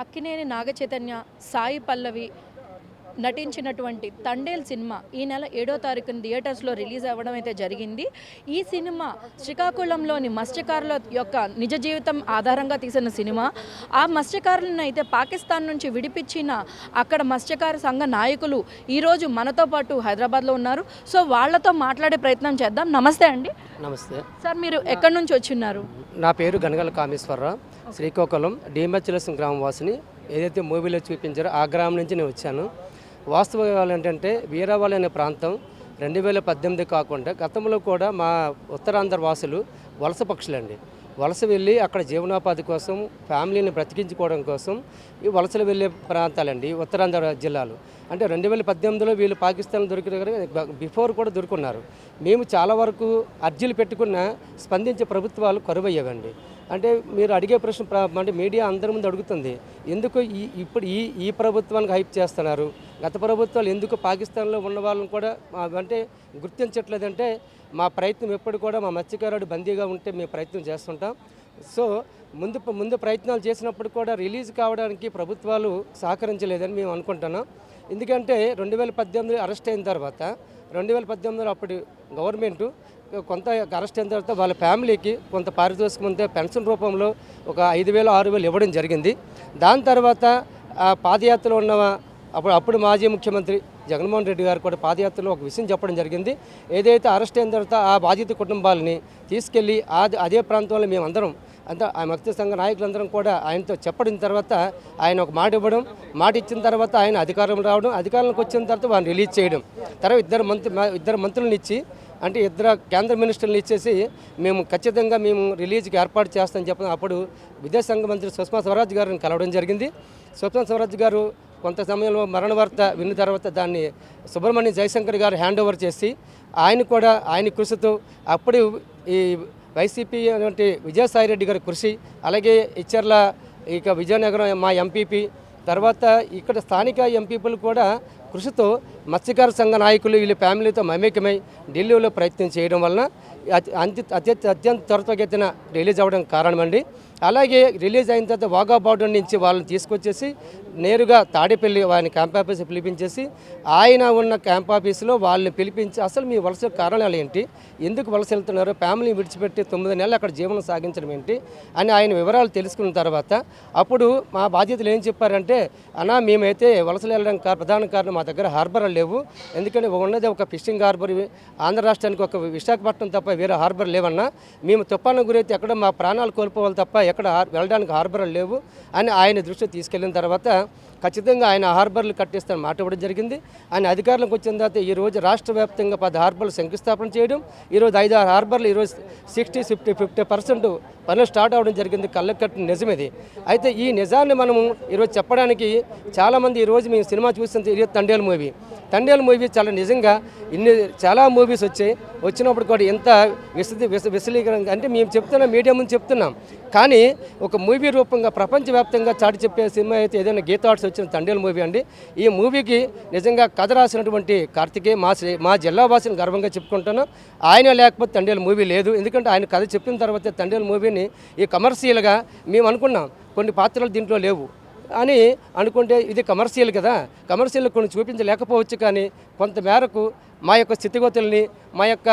అక్కినేని నాగ చైతన్య సాయి పల్లవి నటించినటువంటి తండేల్ సినిమా ఈ నెల ఏడో తారీఖున థియేటర్స్లో రిలీజ్ అవ్వడం అయితే జరిగింది. ఈ సినిమా శ్రీకాకుళంలోని మత్స్యకారుల యొక్క నిజ జీవితం ఆధారంగా తీసిన సినిమా. ఆ మత్స్యకారులను అయితే పాకిస్తాన్ నుంచి విడిపించిన అక్కడ మత్స్యకార సంఘ నాయకులు ఈరోజు మనతో పాటు హైదరాబాద్లో ఉన్నారు. సో వాళ్ళతో మాట్లాడే ప్రయత్నం చేద్దాం. నమస్తే అండి. నమస్తే. సార్ మీరు ఎక్కడి నుంచి వచ్చిన్నారు? నా పేరు గనగల కామేశ్వరరావు. శ్రీకాకుళం డిఎంహెచ్ఎల్ఎస్ గ్రామవాసిని ఏదైతే మూవీలో చూపించారో ఆ గ్రామం నుంచి నేను వచ్చాను. వాస్తవం ఏంటంటే వీరావాలి అనే ప్రాంతం రెండు వేల పద్దెనిమిది కాకుండా గతంలో కూడా మా ఉత్తరాంధ్ర వాసులు వలస పక్షులండి. వలస వెళ్ళి అక్కడ జీవనోపాధి కోసం ఫ్యామిలీని బ్రతికించుకోవడం కోసం ఈ వలసలు వెళ్ళే ప్రాంతాలండి ఉత్తరాంధ్ర జిల్లాలు. అంటే రెండు వేల పద్దెనిమిదిలో వీళ్ళు పాకిస్తాన్ దొరికిన బిఫోర్ కూడా దొరుకున్నారు. మేము చాలా వరకు అర్జీలు పెట్టుకున్న స్పందించే ప్రభుత్వాలు కరువయ్యేవండి. అంటే మీరు అడిగే ప్రశ్న అంటే మీడియా అందరి ముందు అడుగుతుంది. ఎందుకు ఈ ఇప్పుడు ఈ ఈ ప్రభుత్వానికి హైప్ చేస్తున్నారు? గత ప్రభుత్వాలు ఎందుకు పాకిస్తాన్లో ఉన్న వాళ్ళని కూడా అంటే గుర్తించట్లేదంటే మా ప్రయత్నం ఎప్పుడు కూడా మా మత్స్యకారుడు బందీగా ఉంటే మేము ప్రయత్నం చేస్తుంటాం. సో ముందు ముందు ప్రయత్నాలు చేసినప్పుడు కూడా రిలీజ్ కావడానికి ప్రభుత్వాలు సహకరించలేదని మేము అనుకుంటున్నాం. ఎందుకంటే రెండు వేల పద్దెనిమిది అరెస్ట్ అయిన తర్వాత రెండు వేల పద్దెనిమిదిలో అప్పుడు గవర్నమెంటు కొంత అరెస్ట్ అయిన తర్వాత వాళ్ళ ఫ్యామిలీకి కొంత పారితోషికం ఉంటే పెన్షన్ రూపంలో ఒక ఐదు వేలు ఆరు వేలు ఇవ్వడం జరిగింది. దాని తర్వాత ఆ పాదయాత్రలో ఉన్న అప్పుడు అప్పుడు మాజీ ముఖ్యమంత్రి జగన్మోహన్ రెడ్డి గారు కూడా పాదయాత్రలో ఒక విషయం చెప్పడం జరిగింది. ఏదైతే అరెస్ట్ అయిన తర్వాత ఆ బాధిత కుటుంబాలని తీసుకెళ్ళి అదే ప్రాంతంలో మేమందరం అంతా ఆ మత్స్య సంఘ నాయకులందరం కూడా ఆయనతో చెప్పడిన తర్వాత ఆయన ఒక మాట ఇవ్వడం మాట ఇచ్చిన తర్వాత ఆయన అధికారం రావడం అధికారంలోకి వచ్చిన తర్వాత వారిని రిలీజ్ చేయడం. తర్వాత ఇద్దరు మంత్రి ఇద్దరు మంత్రులను ఇచ్చి అంటే ఇద్దరు కేంద్ర మినిస్టర్లు ఇచ్చేసి మేము ఖచ్చితంగా మేము రిలీజ్కి ఏర్పాటు చేస్తామని చెప్పిన అప్పుడు విదేశాంగ మంత్రి సుష్మా స్వరాజ్ గారిని కలవడం జరిగింది. సుష్మా స్వరాజ్ గారు కొంత సమయంలో మరణ వార్త విన్న తర్వాత దాన్ని సుబ్రహ్మణ్యం జయశంకర్ గారు హ్యాండ్ ఓవర్ చేసి ఆయన కూడా ఆయన కృషితో అప్పుడు ఈ వైసీపీ అనేటువంటి విజయసాయి రెడ్డి గారి కృషి అలాగే ఇచ్చర్ల ఇక విజయనగరం మా ఎంపీపీ తర్వాత ఇక్కడ స్థానిక ఎంపీపీలు కూడా కృషితో మత్స్యకార సంఘ నాయకులు వీళ్ళ ఫ్యామిలీతో మమేకమై ఢిల్లీలో ప్రయత్నం చేయడం వలన అతి- అత్యంత అత్యంత త్వరితగతిన రిలీజ్ అవ్వడం కారణమండి. అలాగే రిలీజ్ అయిన తర్వాత వాగా బార్డర్ నుంచి వాళ్ళని తీసుకొచ్చేసి నేరుగా తాడేపల్లి ఆయన క్యాంప్ ఆఫీస్ పిలిపించేసి ఆయన ఉన్న క్యాంప్ ఆఫీస్లో వాళ్ళని పిలిపించి అసలు మీ వలస కారణాలు ఏంటి? ఎందుకు వలస వెళ్తున్నారు? ఫ్యామిలీని విడిచిపెట్టి తొమ్మిది నెలలు అక్కడ జీవనం సాగించడం ఏంటి? అని ఆయన వివరాలు తెలుసుకున్న తర్వాత అప్పుడు మా బాధ్యతలు ఏం చెప్పారంటే అన్నా మేమైతే వలసలు వెళ్ళడం ప్రధాన కారణం మా దగ్గర హార్బర్ లేవు. ఎందుకంటే ఉన్నది ఒక ఫిషింగ్ హార్బర్ ఆంధ్ర రాష్ట్రానికి ఒక విశాఖపట్నం తప్ప వేరే హార్బర్ లేవన్నా మేము తుఫాను గురైతే ఎక్కడ మా ప్రాణాలు కోల్పోవాలి తప్ప ఎక్కడ వెళ్ళడానికి హార్బర్ లేవు అని ఆయన దృష్టి తీసుకెళ్ళిన తర్వాత ఖచ్చితంగా ఆయన హార్బర్లు కట్టిస్తాను మాట ఇవ్వడం జరిగింది. ఆయన అధికారంలోకి వచ్చిన తర్వాత ఈ రోజు రాష్ట్ర వ్యాప్తంగా పది హార్బర్లు శంకుస్థాపన చేయడం ఈరోజు ఐదు ఆరు హార్బర్లు ఈరోజు సిక్స్టీ ఫిఫ్టీ ఫిఫ్టీ పర్సెంట్ పనులు స్టార్ట్ అవ్వడం జరిగింది కళ్ళకట్టిన నిజమేది. అయితే ఈ నిజాన్ని మనము ఈరోజు చెప్పడానికి చాలామంది ఈరోజు మేము సినిమా చూసిన తండ్రి తండేలు మూవీ. తండేలు మూవీ చాలా నిజంగా ఇన్ని చాలా మూవీస్ వచ్చాయి. వచ్చినప్పుడు కూడా ఎంత విశది విశ విశలీకరంగా అంటే మేము చెప్తున్నాం మీడియా ముందు చెప్తున్నాం. కానీ ఒక మూవీ రూపంగా ప్రపంచవ్యాప్తంగా చాటి చెప్పే సినిమా అయితే ఏదైనా గీత ఆర్ట్స్ వచ్చిన తండేలు మూవీ అండి. ఈ మూవీకి నిజంగా కథ రాసినటువంటి కార్తికే మా మా జిల్లా వాసిని గర్వంగా చెప్పుకుంటున్నాం ఆయన లేకపోతే తండేలు మూవీ లేదు. ఎందుకంటే ఆయన కథ చెప్పిన తర్వాత తండేలు మూవీని ఈ కమర్షియల్గా మేము అనుకున్నాం. కొన్ని పాత్రలు దీంట్లో లేవు. అని అనుకుంటే ఇది కమర్షియల్ కదా. కమర్షియల్ కొన్ని చూపించలేకపోవచ్చు కానీ కొంత మేరకు మా యొక్క స్థితిగతుల్ని మా యొక్క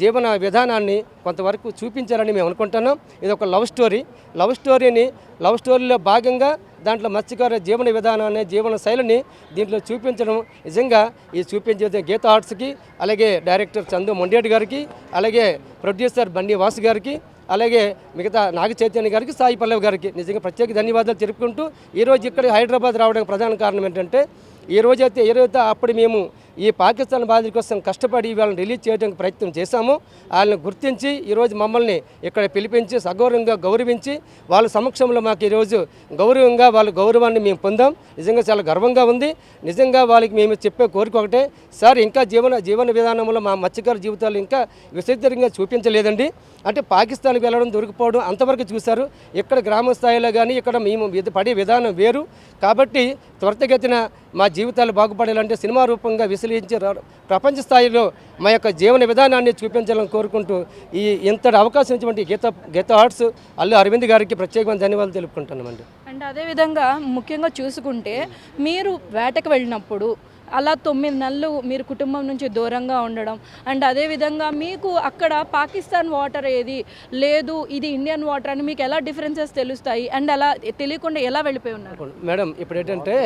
జీవన విధానాన్ని కొంతవరకు చూపించాలని మేము అనుకుంటున్నాం. ఇది ఒక లవ్ స్టోరీ. లవ్ స్టోరీని లవ్ స్టోరీలో భాగంగా దాంట్లో మత్స్యకార జీవన విధానాన్ని జీవన శైలిని దీంట్లో చూపించడం నిజంగా ఈ చూపించేది గీత ఆర్ట్స్కి అలాగే డైరెక్టర్ చందు మొండేటి గారికి అలాగే ప్రొడ్యూసర్ బండి వాసు గారికి అలాగే మిగతా నాగ చైతన్య గారికి సాయి పల్లవి గారికి నిజంగా ప్రత్యేక ధన్యవాదాలు తెలుపుకుంటూ ఈరోజు ఇక్కడ హైదరాబాద్ రావడానికి ప్రధాన కారణం ఏంటంటే ఈ రోజైతే ఏదైతే అప్పుడు మేము ఈ పాకిస్తాన్ బాధితుల కోసం కష్టపడి వాళ్ళని రిలీజ్ చేయడానికి ప్రయత్నం చేశాము. వాళ్ళని గుర్తించి ఈరోజు మమ్మల్ని ఇక్కడ పిలిపించి సగౌరవంగా గౌరవించి వాళ్ళ సమక్షంలో మాకు ఈరోజు గౌరవంగా వాళ్ళ గౌరవాన్ని మేము పొందాం. నిజంగా చాలా గర్వంగా ఉంది. నిజంగా వాళ్ళకి మేము చెప్పే కోరిక ఒకటే. సార్ ఇంకా జీవన జీవన విధానంలో మా మత్స్యకార జీవితాలు ఇంకా విస్తృతంగా చూపించలేదండి. అంటే పాకిస్తాన్కి వెళ్ళడం దొరికిపోవడం అంతవరకు చూశారు. ఇక్కడ గ్రామ స్థాయిలో కానీ ఇక్కడ మేము పడే విధానం వేరు. కాబట్టి త్వరితగతిన మా జీవితాలు బాగుపడాలంటే సినిమా రూపంగా విశ్లేషించి ర- ప్రపంచ స్థాయిలో మా యొక్క జీవన విధానాన్ని చూపించాలని కోరుకుంటూ ఈ ఇంతటి అవకాశం ఇచ్చినటువంటి గీత గీత ఆర్ట్స్ అల్లు అరవింద్ గారికి ప్రత్యేకమైన ధన్యవాదాలు తెలుపుకుంటున్నామండి. అండ్ అదేవిధంగా ముఖ్యంగా చూసుకుంటే మీరు వేటకు వెళ్ళినప్పుడు అలా తొమ్మిది నెలలు మీరు కుటుంబం నుంచి దూరంగా ఉండడం అండ్ అదేవిధంగా మీకు అక్కడ పాకిస్తాన్ వాటర్ ఏది లేదు ఇది ఇండియన్ వాటర్ అని మీకు ఎలా డిఫరెన్సెస్ తెలుస్తాయి అండ్ అలా తెలియకుండా ఎలా వెళ్ళిపోయి ఉన్నారు? మేడం ఇప్పుడు ఏంటంటే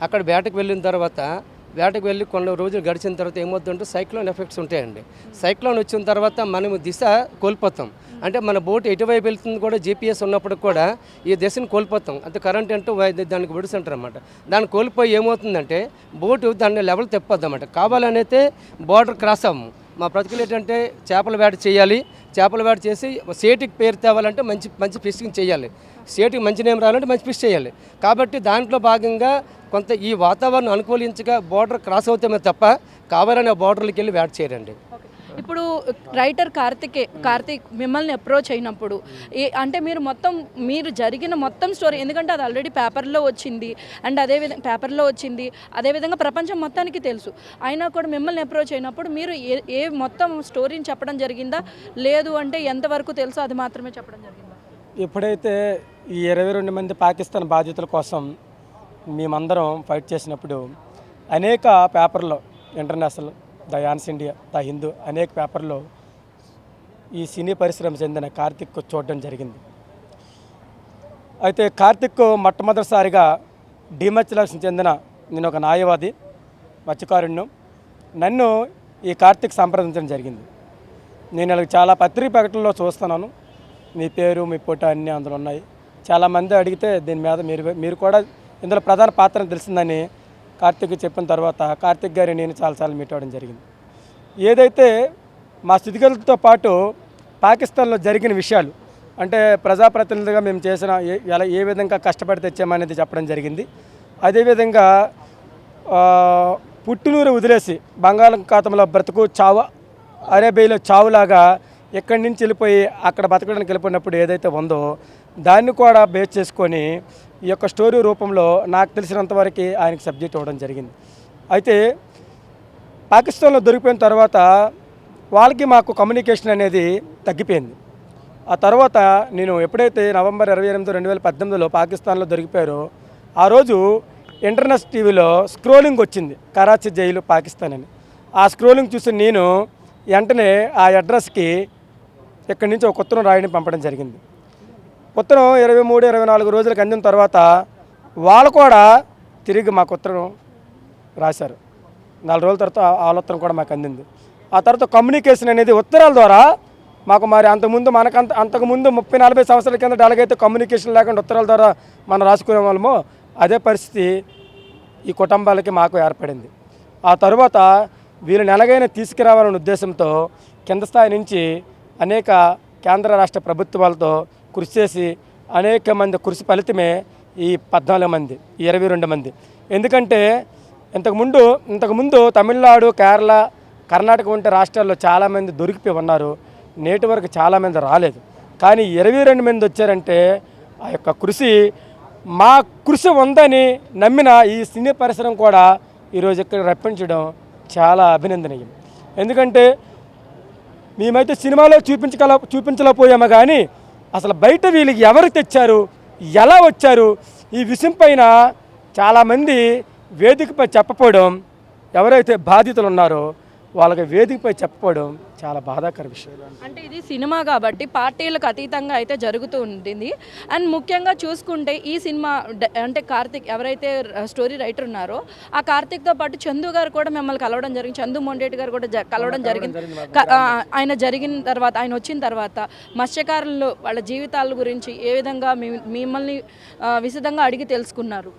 అక్కడ వేటకు వెళ్ళిన తర్వాత వేటకు వెళ్ళి కొన్ని రోజులు గడిచిన తర్వాత ఏమవుతుందంటే సైక్లోన్ ఎఫెక్ట్స్ ఉంటాయండి. సైక్లోన్ వచ్చిన తర్వాత మనము దిశ కోల్పోతాం. అంటే మన బోట్ ఎటువైపు వెళ్తుంది కూడా జీపీఎస్ ఉన్నప్పుడు కూడా ఈ దిశను కోల్పోతాం. అంటే కరెంట్ అంటూ దానికి విడుస్తుంటారు అనమాట దాన్ని కోల్పోయి ఏమవుతుందంటే బోటు దాన్ని లెవెల్ తెప్పొద్దు అనమాట కావాలనైతే బార్డర్ క్రాస్ అవ్వము. మా బ్రతుకులు ఏంటంటే చేపల వేట చేయాలి చేపల వేట చేసి సేటికి పేరు తేవాలంటే మంచి మంచి ఫిషింగ్ చేయాలి. సేటికి మంచి నేమ్ రావాలంటే మంచి ఫిష్ చేయాలి. కాబట్టి దాంట్లో భాగంగా కొంత ఈ వాతావరణం అనుకూలించగా బోర్డర్ క్రాస్ అవుతామే తప్ప కావాలని ఆ వెళ్ళి వేట చేయరండి. ఇప్పుడు రైటర్ కార్తికే కార్తిక్ మిమ్మల్ని అప్రోచ్ అయినప్పుడు ఏ అంటే మీరు మొత్తం మీరు జరిగిన మొత్తం స్టోరీ ఎందుకంటే అది ఆల్రెడీ పేపర్లో వచ్చింది అండ్ అదేవిధంగా పేపర్లో వచ్చింది అదేవిధంగా ప్రపంచం మొత్తానికి తెలుసు. అయినా కూడా మిమ్మల్ని అప్రోచ్ అయినప్పుడు మీరు ఏ ఏ మొత్తం స్టోరీని చెప్పడం జరిగిందా? లేదు అంటే ఎంతవరకు తెలుసో అది మాత్రమే చెప్పడం జరిగిందా? ఎప్పుడైతే ఈ ఇరవై రెండు మంది పాకిస్తాన్ బాధితుల కోసం మేమందరం ఫైట్ చేసినప్పుడు అనేక పేపర్లో ఇంటర్నేషనల్ ద యాన్స్ ఇండియా ద హిందూ అనేక పేపర్లో ఈ సినీ పరిశ్రమ చెందిన కార్తిక్ చూడడం జరిగింది. అయితే కార్తిక్ మొట్టమొదటిసారిగా డిమచ్లకు చెందిన నేను ఒక న్యాయవాది మత్స్యకారుణ్ణు. నన్ను ఈ కార్తిక్ సంప్రదించడం జరిగింది. నేను ఇలా చాలా పత్రిక ప్రకటనలో చూస్తున్నాను. మీ పేరు మీ ఫోటో అన్నీ అందులో ఉన్నాయి. చాలామంది అడిగితే దీని మీద మీరు మీరు కూడా ఇందులో ప్రధాన పాత్ర తెలిసిందని కార్తిక్ చెప్పిన తర్వాత కార్తిక్ గారి నేను చాలాసార్లు మీట్ అవ్వడం జరిగింది. ఏదైతే మా స్థితిగతులతో పాటు పాకిస్తాన్లో జరిగిన విషయాలు అంటే ప్రజాప్రతినిధులుగా మేము చేసిన ఎలా ఏ విధంగా కష్టపడి తెచ్చామనేది చెప్పడం జరిగింది. అదేవిధంగా పుట్టినూరు పుట్టునూరు వదిలేసి బంగాళాఖాతంలో బ్రతుకు చావు అరేబియాలో చావులాగా ఎక్కడి నుంచి వెళ్ళిపోయి అక్కడ బతకడానికి వెళ్ళిపోయినప్పుడు ఏదైతే ఉందో దాన్ని కూడా బేస్ చేసుకొని ఈ యొక్క స్టోరీ రూపంలో నాకు తెలిసినంతవరకు ఆయనకు సబ్జెక్ట్ ఇవ్వడం జరిగింది. అయితే పాకిస్తాన్లో దొరికిపోయిన తర్వాత వాళ్ళకి మాకు కమ్యూనికేషన్ అనేది తగ్గిపోయింది. ఆ తర్వాత నేను ఎప్పుడైతే నవంబర్ ఇరవై ఎనిమిది రెండు వేల పద్దెనిమిదిలో పాకిస్తాన్లో దొరికిపోయారో ఆ రోజు ఇంటర్నెట్ టీవీలో స్క్రోలింగ్ వచ్చింది కరాచీ జైలు పాకిస్తాన్ అని. ఆ స్క్రోలింగ్ చూసి నేను వెంటనే ఆ అడ్రస్కి ఇక్కడి నుంచి ఒక ఉత్తరం రాయడం పంపడం జరిగింది. ఉత్తరం ఇరవై మూడు ఇరవై నాలుగు రోజులకు అందిన తర్వాత వాళ్ళు కూడా తిరిగి మాకు ఉత్తరం రాశారు. నాలుగు రోజుల తర్వాత ఆ- వాళ్ళ ఉత్తరం కూడా మాకు అందింది. ఆ తర్వాత కమ్యూనికేషన్ అనేది ఉత్తరాల ద్వారా మాకు మరి అంతకుముందు మనకంత అంతకుముందు ముప్పై నలభై సంవత్సరాల కింద ఎలాగైతే కమ్యూనికేషన్ లేకుండా ఉత్తరాల ద్వారా మనం రాసుకునే వాళ్ళమో. అదే పరిస్థితి ఈ కుటుంబాలకి మాకు ఏర్పడింది. ఆ తరువాత వీళ్ళని ఎలాగైనా తీసుకురావాలనే ఉద్దేశంతో కింద స్థాయి నుంచి అనేక కేంద్ర రాష్ట్ర ప్రభుత్వాలతో కృషి చేసి అనేక మంది కృషి ఫలితమే ఈ పద్నాలుగు మంది ఈ ఇరవై రెండు మంది. ఎందుకంటే ఇంతకుముందు ఇంతకుముందు తమిళనాడు కేరళ కర్ణాటక వంటి రాష్ట్రాల్లో చాలామంది దొరికిపోయి ఉన్నారు. నేటి వరకు చాలామంది రాలేదు. కానీ ఇరవై రెండు మంది వచ్చారంటే ఆ యొక్క కృషి మా కృషి ఉందని నమ్మిన ఈ సినీ పరిసరం కూడా ఈరోజు ఇక్కడ రప్పించడం చాలా అభినందనీయం. ఎందుకంటే మేమైతే సినిమాలో చూపించగల చూపించలేకపోయాము కానీ అసలు బయట వీళ్ళకి ఎవరు తెచ్చారు? ఎలా వచ్చారు? ఈ విషయం పైన చాలామంది వేదికపై చెప్పపోవడం ఎవరైతే బాధితులు ఉన్నారో వాళ్ళకి వేదికపై చెప్పపోవడం చాలా బాధాకర విషయం. అంటే ఇది సినిమా కాబట్టి పార్టీలకు అతీతంగా అయితే జరుగుతూ ఉంటుంది. అండ్ ముఖ్యంగా చూసుకుంటే ఈ సినిమా అంటే కార్తిక్ ఎవరైతే స్టోరీ రైటర్ ఉన్నారో ఆ కార్తిక్తో పాటు చందు గారు కూడా మిమ్మల్ని కలవడం జరిగింది. చందు మొండేటి గారు కూడా కలవడం జరిగింది. ఆయన జరిగిన తర్వాత ఆయన వచ్చిన తర్వాత మత్స్యకారులు వాళ్ళ జీవితాల గురించి ఏ విధంగా మిమ్మల్ని విశదంగా అడిగి తెలుసుకున్నారు?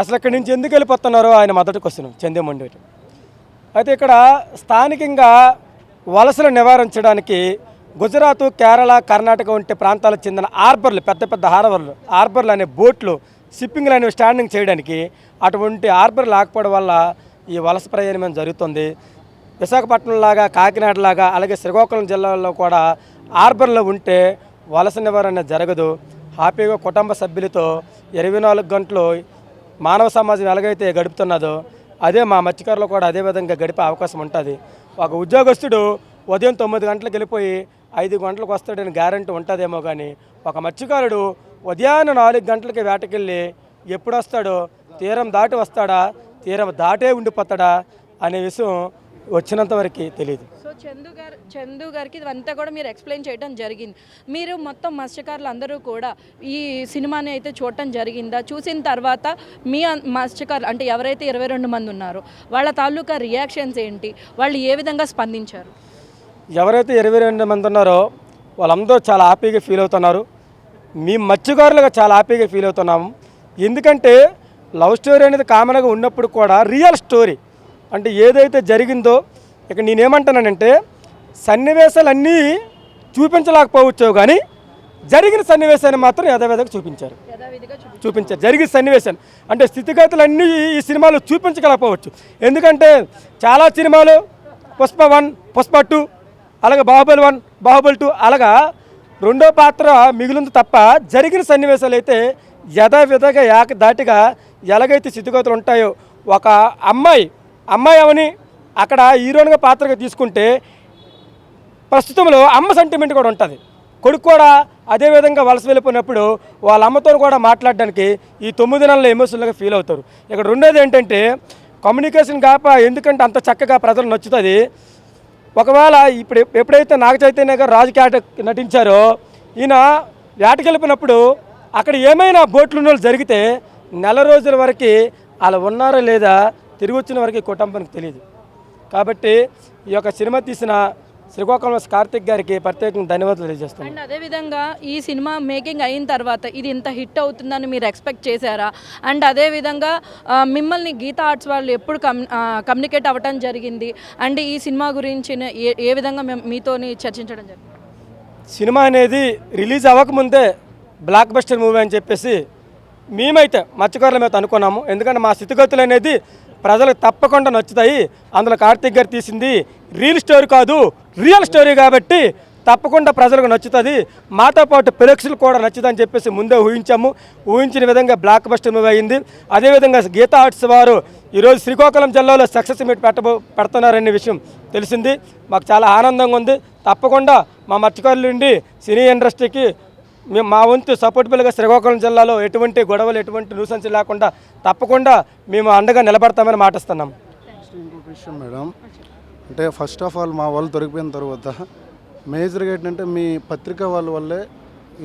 అసలు ఇక్కడి నుంచి ఎందుకు వెళ్ళిపోతున్నారో ఆయన మొదటి క్వశ్చన్ చందేమండేటి అయితే ఇక్కడ స్థానికంగా వలసలు నివారించడానికి గుజరాత్ కేరళ కర్ణాటక వంటి ప్రాంతాలకు చెందిన హార్బర్లు పెద్ద పెద్ద హార్బర్లు హార్బర్లు అనే బోట్లు షిప్పింగ్లు అనేవి స్టాండింగ్ చేయడానికి అటువంటి హార్బర్లు లేకపోవడం వల్ల ఈ వలస ప్రయాణం జరుగుతుంది. విశాఖపట్నం లాగా కాకినాడ లాగా అలాగే శ్రీకాకుళం జిల్లాలో కూడా హార్బర్లో ఉంటే వలస నివారణ జరగదు. హ్యాపీగా కుటుంబ సభ్యులతో ఇరవై నాలుగు గంటలు మానవ సమాజం ఎలాగైతే గడుపుతున్నదో అదే మా మత్స్యకారులు కూడా అదే విధంగా గడిపే అవకాశం ఉంటుంది. ఒక ఉద్యోగస్తుడు ఉదయం తొమ్మిది గంటలకు వెళ్ళిపోయి ఐదు గంటలకు వస్తాడని గ్యారంటీ ఉంటుందేమో కానీ ఒక మత్స్యకారుడు ఉదయాన్నే నాలుగు గంటలకి వేటకెళ్ళి ఎప్పుడు వస్తాడో తీరం దాటి వస్తాడా తీరం దాటే ఉండిపోతాడా అనే విషయం వచ్చినంతవరకు తెలియదు. చందు గారు చందు గారికి ఇదంతా కూడా మీరు ఎక్స్ప్లెయిన్ చేయడం జరిగింది. మీరు మొత్తం మత్స్యకారులు అందరూ కూడా ఈ సినిమాని అయితే చూడటం జరిగిందా? చూసిన తర్వాత మీ మత్స్యకారులు అంటే ఎవరైతే ఇరవై రెండు మంది ఉన్నారో వాళ్ళ తాలూకా రియాక్షన్స్ ఏంటి? వాళ్ళు ఏ విధంగా స్పందించారు? ఎవరైతే ఇరవై రెండు మంది ఉన్నారో వాళ్ళందరూ చాలా హ్యాపీగా ఫీల్ అవుతున్నారు. మీ మత్స్యకారులుగా చాలా హ్యాపీగా ఫీల్ అవుతున్నాము. ఎందుకంటే లవ్ స్టోరీ అనేది కామన్గా ఉన్నప్పుడు కూడా రియల్ స్టోరీ అంటే ఏదైతే జరిగిందో ఇక నేనేమంటానంటే సన్నివేశాలన్నీ చూపించలేకపోవచ్చు కానీ జరిగిన సన్నివేశాన్ని మాత్రం యథావిధంగా చూపించారు. చూపించారు. జరిగిన సన్నివేశాన్ని. అంటే స్థితిగతులన్నీ ఈ సినిమాలో చూపించగలకపోవచ్చు ఎందుకంటే చాలా సినిమాలు పుష్ప వన్ పుష్ప టూ అలాగే బాహుబలి వన్ బాహుబలి టూ అలాగా రెండో పాత్ర మిగిలింది తప్ప జరిగిన సన్నివేశాలు అయితే యథావిధంగా ఏక దాటిగా ఎలాగైతే స్థితిగతులు ఉంటాయో ఒక అమ్మాయి అమ్మాయి అవని అక్కడ హీరోయిన్గా పాత్రగా తీసుకుంటే ప్రస్తుతంలో అమ్మ సెంటిమెంట్ కూడా ఉంటుంది. కొడుకు కూడా అదేవిధంగా వలస వెళ్ళిపోయినప్పుడు వాళ్ళ అమ్మతో కూడా మాట్లాడడానికి ఈ తొమ్మిది నెలల ఎమోషనల్గా ఫీల్ అవుతారు. ఇక్కడ రెండోది ఏంటంటే కమ్యూనికేషన్ కాప ఎందుకంటే అంత చక్కగా ప్రజలు నచ్చుతుంది. ఒకవేళ ఇప్పుడు ఎప్పుడైతే నాగ చైతన్య గారు రాజకీయ నటించారో ఈయన వేటకెళ్ళిపోయినప్పుడు అక్కడ ఏమైనా బోట్లు జరిగితే నెల రోజుల వరకు అలా ఉన్నారా లేదా తిరిగి వచ్చిన వరకు కుటుంబానికి తెలియదు. కాబట్టి ఈ యొక్క సినిమా తీసిన శ్రీకాకుళం కార్తిక్ గారికి ప్రత్యేకంగా ధన్యవాదాలు తెలియజేస్తాను అండ్ అదేవిధంగా ఈ సినిమా మేకింగ్ అయిన తర్వాత ఇది ఇంత హిట్ అవుతుందని మీరు ఎక్స్పెక్ట్ చేశారా? అండ్ అదేవిధంగా మిమ్మల్ని గీతా ఆర్ట్స్ వాళ్ళు ఎప్పుడు కమ్ కమ్యూనికేట్ అవ్వటం జరిగింది? అండ్ ఈ సినిమా గురించి ఏ ఏ విధంగా మేము మీతోని చర్చించడం జరిగింది? సినిమా అనేది రిలీజ్ అవ్వకముందే బ్లాక్ బస్టర్ మూవీ అని చెప్పేసి మేమైతే మత్స్యకారుల మీద అనుకున్నాము. ఎందుకంటే మా స్థితిగతులు అనేది ప్రజలకు తప్పకుండా నచ్చుతాయి. అందులో కార్తిక్ గారు తీసింది రియల్ స్టోరీ కాదు రియల్ స్టోరీ కాబట్టి తప్పకుండా ప్రజలకు నచ్చుతుంది. మాతో పాటు ప్రేక్షకులు కూడా నచ్చుదని చెప్పేసి ముందే ఊహించాము. ఊహించిన విధంగా బ్లాక్ బస్టర్ మూవీ అయింది. అదేవిధంగా గీతా ఆర్ట్స్ వారు ఈరోజు శ్రీకాకుళం జిల్లాలో సక్సెస్ మీట్ పెట్టబో పెడుతున్నారనే విషయం తెలిసింది. మాకు చాలా ఆనందంగా ఉంది. తప్పకుండా మా మత్స్యకారుల నుండి సినీ ఇండస్ట్రీకి మేము మా వంతు సపోర్టబుల్గా శ్రీకాకుళం జిల్లాలో ఎటువంటి గొడవలు ఎటువంటి న్యూసెన్స్ లేకుండా తప్పకుండా మేము అండగా నిలబడతామని మాటిస్తున్నాం. ఇంకొక విషయం మేడం. అంటే ఫస్ట్ ఆఫ్ ఆల్ మా వాళ్ళు దొరికిపోయిన తర్వాత మేజర్గా ఏంటంటే మీ పత్రిక వాళ్ళ వల్లే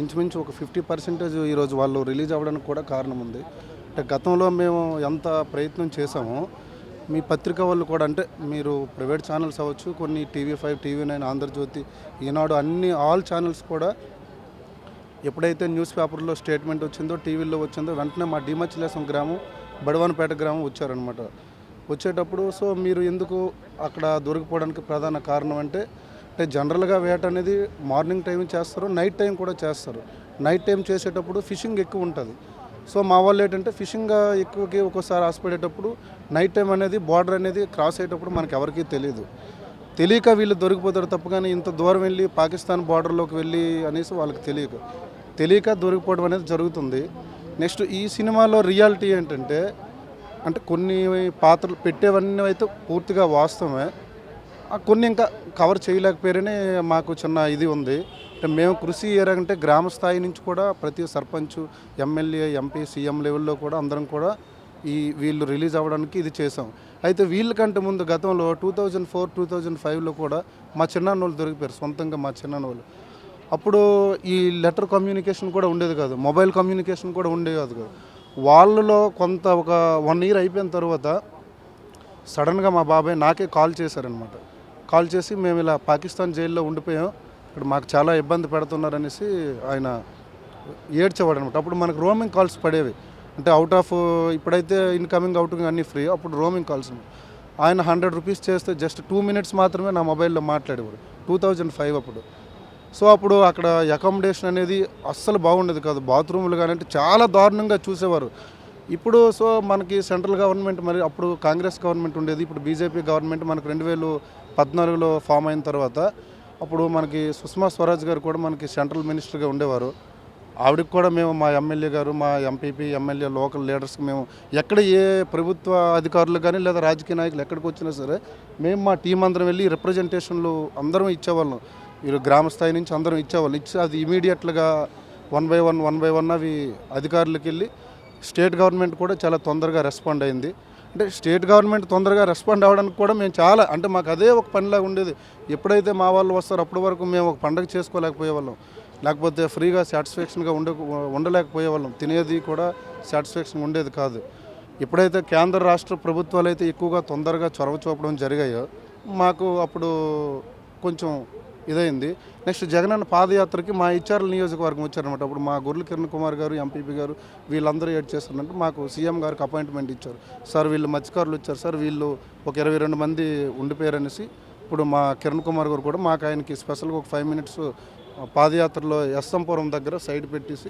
ఇంచుమించు ఒక ఫిఫ్టీ పర్సెంటేజ్ ఈరోజు వాళ్ళు రిలీజ్ అవ్వడానికి కూడా కారణం ఉంది. అంటే గతంలో మేము ఎంత ప్రయత్నం చేసామో మీ పత్రిక వాళ్ళు కూడా అంటే మీరు ప్రైవేట్ ఛానల్స్ అవ్వచ్చు కొన్ని TV five TV nine Andhra Jyothy Eenadu అన్ని ఆల్ ఛానల్స్ కూడా ఎప్పుడైతే న్యూస్ పేపర్లో స్టేట్మెంట్ వచ్చిందో టీవీలో వచ్చిందో వెంటనే మా డిమచ్చిలేసం గ్రామం బడవనపేట గ్రామం వచ్చారనమాట వచ్చేటప్పుడు సో మీరు ఎందుకు అక్కడ దొరికిపోవడానికి ప్రధాన కారణం అంటే అంటే జనరల్గా వేట అనేది మార్నింగ్ టైం చేస్తారు నైట్ టైం కూడా చేస్తారు. నైట్ టైం చేసేటప్పుడు ఫిషింగ్ ఎక్కువ ఉంటుంది. సో మా వాళ్ళు ఏంటంటే ఫిషింగ్ ఎక్కువకి ఒక్కోసారి ఆశపడేటప్పుడు నైట్ టైం అనేది బార్డర్ అనేది క్రాస్ అయ్యేటప్పుడు మనకి ఎవరికీ తెలియదు తెలియక వీళ్ళు దొరికిపోతారు తప్ప కానీ ఇంత దూరం వెళ్ళి పాకిస్తాన్ బార్డర్లోకి వెళ్ళి అనేసి వాళ్ళకి తెలియక. తెలియక దొరికిపోవడం అనేది జరుగుతుంది. నెక్స్ట్ ఈ సినిమాలో రియాలిటీ ఏంటంటే అంటే కొన్ని పాత్రలు పెట్టేవన్నీ అయితే పూర్తిగా వాస్తవమే. కొన్ని ఇంకా కవర్ చేయలేకపోయారని మాకు చిన్న ఇది ఉంది. అంటే మేము కృషి ఏరంటే గ్రామ స్థాయి నుంచి కూడా ప్రతి సర్పంచ్ ఎమ్మెల్యే ఎంపీ సీఎం లెవెల్లో కూడా అందరం కూడా ఈ వీళ్ళు రిలీజ్ అవ్వడానికి ఇది చేసాం. అయితే వీళ్ళకంటే ముందు గతంలో two thousand four two thousand ఫైవ్లో కూడా మా చిన్నాన్న వాళ్ళు దొరికిపోయారు. సొంతంగా మా చిన్నాన్న వాళ్ళు అప్పుడు ఈ లెటర్ కమ్యూనికేషన్ కూడా ఉండేది కాదు మొబైల్ కమ్యూనికేషన్ కూడా ఉండేది కాదు. కాదు వాళ్ళలో కొంత ఒక వన్ ఇయర్ అయిపోయిన తర్వాత సడన్గా మా బాబాయ్ నాకే కాల్ చేశారనమాట కాల్ చేసి మేము ఇలా పాకిస్తాన్ జైల్లో ఉండిపోయాం ఇక్కడ మాకు చాలా ఇబ్బంది పెడుతున్నారనేసి ఆయన ఏడ్చేవాడు అనమాట అప్పుడు మనకు రోమింగ్ కాల్స్ పడేవి. అంటే అవుట్ ఆఫ్ ఇప్పుడైతే ఇన్కమింగ్ అవుటింగ్ అన్నీ ఫ్రీ అప్పుడు రోమింగ్ కాల్స్ ఆయన హండ్రెడ్ రూపీస్ చేస్తే జస్ట్ టూ మినిట్స్ మాత్రమే నా మొబైల్లో మాట్లాడేవాడు. టూ థౌజండ్ ఫైవ్ అప్పుడు. సో అప్పుడు అక్కడ అకామిడేషన్ అనేది అస్సలు బాగుండేది కాదు. బాత్రూములు కానీ అంటే చాలా దారుణంగా చూసేవారు. ఇప్పుడు సో మనకి సెంట్రల్ గవర్నమెంట్ మరి అప్పుడు కాంగ్రెస్ గవర్నమెంట్ ఉండేది. ఇప్పుడు బీజేపీ గవర్నమెంట్ మనకు రెండు వేలు పద్నాలుగులో ఫామ్ అయిన తర్వాత అప్పుడు మనకి సుష్మా స్వరాజ్ గారు కూడా మనకి సెంట్రల్ మినిస్టర్గా ఉండేవారు. ఆవిడకి కూడా మేము మా ఎమ్మెల్యే గారు మా ఎంపీపీ ఎమ్మెల్యే లోకల్ లీడర్స్కి మేము ఎక్కడ ఏ ప్రభుత్వ అధికారులు కానీ లేదా రాజకీయ నాయకులు ఎక్కడికి వచ్చినా సరే మేము మా టీం అందరం వెళ్ళి రిప్రజెంటేషన్లు అందరం ఇచ్చేవాళ్ళం. వీళ్ళు గ్రామ స్థాయి నుంచి అందరం ఇచ్చేవాళ్ళం. ఇచ్చి అది ఇమీడియట్లుగా one by one one by one అవి అధికారులకు వెళ్ళి స్టేట్ గవర్నమెంట్ కూడా చాలా తొందరగా రెస్పాండ్ అయింది. అంటే స్టేట్ గవర్నమెంట్ తొందరగా రెస్పాండ్ అవ్వడానికి కూడా మేము చాలా అంటే మాకు అదే ఒక పనిలాగా ఉండేది. ఎప్పుడైతే మా వాళ్ళు వస్తారో అప్పటి వరకు మేము ఒక పండగ చేసుకోలేకపోయేవాళ్ళం. లేకపోతే ఫ్రీగా సాటిస్ఫాక్షన్గా ఉండ ఉండలేకపోయేవాళ్ళం. తినేది కూడా సాటిస్ఫాక్షన్ ఉండేది కాదు. ఎప్పుడైతే కేంద్ర రాష్ట్ర ప్రభుత్వాలు అయితే ఎక్కువగా తొందరగా చొరవ చూపడం జరిగాయో మాకు అప్పుడు కొంచెం ఇదైంది. నెక్స్ట్ జగనన్న పాదయాత్రకి మా ఇచ్చారుల నియోజకవర్గం వచ్చారనమాట అప్పుడు మా గొర్రెల కిరణ్ కుమార్ గారు ఎంపీపీ గారు వీళ్ళందరూ ఏడ్ చేస్తున్నట్టు మాకు సీఎం గారికి అపాయింట్మెంట్ ఇచ్చారు. సార్ వీళ్ళు మత్స్యకారులు వచ్చారు సార్ వీళ్ళు ఒక ఇరవై రెండు మంది ఉండిపోయారనేసి ఇప్పుడు మా కిరణ్ కుమార్ గారు కూడా మాకు ఆయనకి స్పెషల్గా ఒక ఫైవ్ మినిట్స్ పాదయాత్రలో ఎస్ఎంపురం దగ్గర సైడ్ పెట్టేసి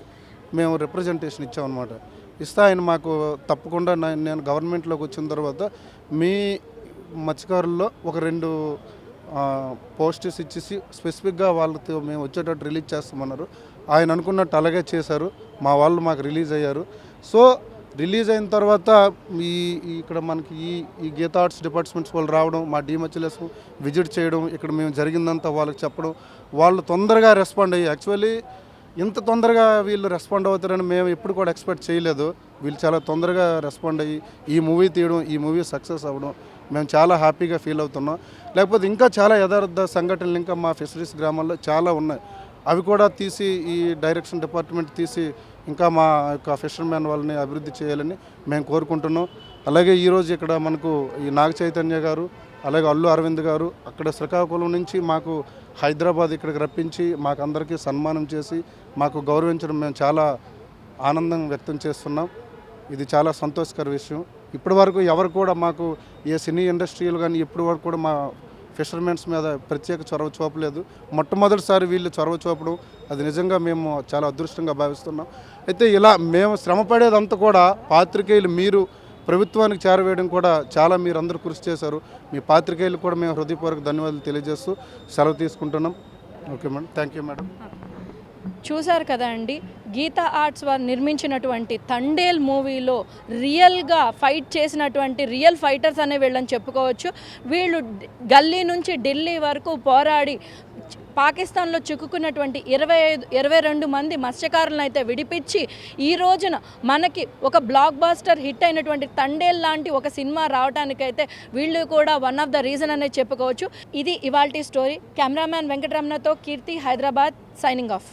మేము రిప్రజెంటేషన్ ఇచ్చామన్నమాట. ఇస్తే ఆయన మాకు తప్పకుండా నేను గవర్నమెంట్లోకి వచ్చిన తర్వాత మీ మత్స్యకారుల్లో ఒక రెండు పోస్టర్స్ ఇచ్చేసి స్పెసిఫిక్గా వాళ్ళతో మేము వచ్చేటట్టు రిలీజ్ చేస్తామన్నారు. ఆయన అనుకున్నట్టు అలాగే చేశారు. మా వాళ్ళు మాకు రిలీజ్ అయ్యారు. సో రిలీజ్ అయిన తర్వాత ఈ ఇక్కడ మనకి ఈ ఈ గీతా ఆర్ట్స్ డిపార్ట్మెంట్స్ వాళ్ళు రావడం మా డిమచ్లెస్ విజిట్ చేయడం ఇక్కడ మేము జరిగిందంతా వాళ్ళకి చెప్పడం వాళ్ళు తొందరగా రెస్పాండ్ అయ్యి యాక్చువల్లీ ఇంత తొందరగా వీళ్ళు రెస్పాండ్ అవుతారని మేము ఎప్పుడు కూడా ఎక్స్పెక్ట్ చేయలేదు. వీళ్ళు చాలా తొందరగా రెస్పాండ్ అయ్యి ఈ మూవీ తీయడం ఈ మూవీ సక్సెస్ అవ్వడం మేము చాలా హ్యాపీగా ఫీల్ అవుతున్నాం. లేకపోతే ఇంకా చాలా యథార్థ సంఘటనలు ఇంకా మా ఫిషరీస్ గ్రామాల్లో చాలా ఉన్నాయి. అవి కూడా తీసి ఈ డైరెక్షన్ డిపార్ట్మెంట్ తీసి ఇంకా మా యొక్క ఫిషర్మెన్ వాళ్ళని అభివృద్ధి చేయాలని మేము కోరుకుంటున్నాం. అలాగే ఈరోజు ఇక్కడ మనకు ఈ నాగ చైతన్య గారు అలాగే అల్లు అరవింద్ గారు అక్కడ శ్రీకాకుళం నుంచి మాకు హైదరాబాద్ ఇక్కడికి రప్పించి మాకు అందరికీ సన్మానం చేసి మాకు గౌరవించడం మేము చాలా ఆనందం వ్యక్తం చేస్తున్నాం. ఇది చాలా సంతోషకర విషయం. ఇప్పటి వరకు ఎవరు కూడా మాకు ఏ సినీ ఇండస్ట్రీలు కానీ ఇప్పటి వరకు కూడా మా ఫిషర్మెన్స్ మీద ప్రత్యేక చొరవ చూపలేదు మొట్టమొదటిసారి వీళ్ళు చొరవ చూపడం అది నిజంగా మేము చాలా అదృష్టంగా భావిస్తున్నాం. అయితే ఇలా మేము శ్రమపడేదంతా కూడా పాత్రికేయులు మీరు ప్రభుత్వానికి చేరవేయడం కూడా చాలా మీరు అందరూ కృషి చేశారు. మీ పాత్రికేయులు కూడా మేము హృదయపూర్వక ధన్యవాదాలు తెలియజేస్తూ సెలవు తీసుకుంటున్నాం. Okay madam. Thank you madam. చూశారు కదా అండి? గీతా ఆర్ట్స్ వారు నిర్మించినటువంటి తండేల్ మూవీలో రియల్గా ఫైట్ చేసినటువంటి రియల్ ఫైటర్స్ అనే వీళ్ళని చెప్పుకోవచ్చు. వీళ్ళు గల్లీ నుంచి ఢిల్లీ వరకు పోరాడి పాకిస్తాన్లో చిక్కుకున్నటువంటి ఇరవై ఐదు ఇరవై రెండు మంది మత్స్యకారులను అయితే విడిపించి ఈ రోజున మనకి ఒక బ్లాక్ బాస్టర్ హిట్ అయినటువంటి తండేల్ లాంటి ఒక సినిమా రావడానికైతే వీళ్ళు కూడా వన్ ఆఫ్ ద రీజన్ అనేది చెప్పుకోవచ్చు. ఇది ఇవాల్టి స్టోరీ కెమెరామ్యాన్ వెంకటరమణతో కీర్తి హైదరాబాద్ సైనింగ్ ఆఫ్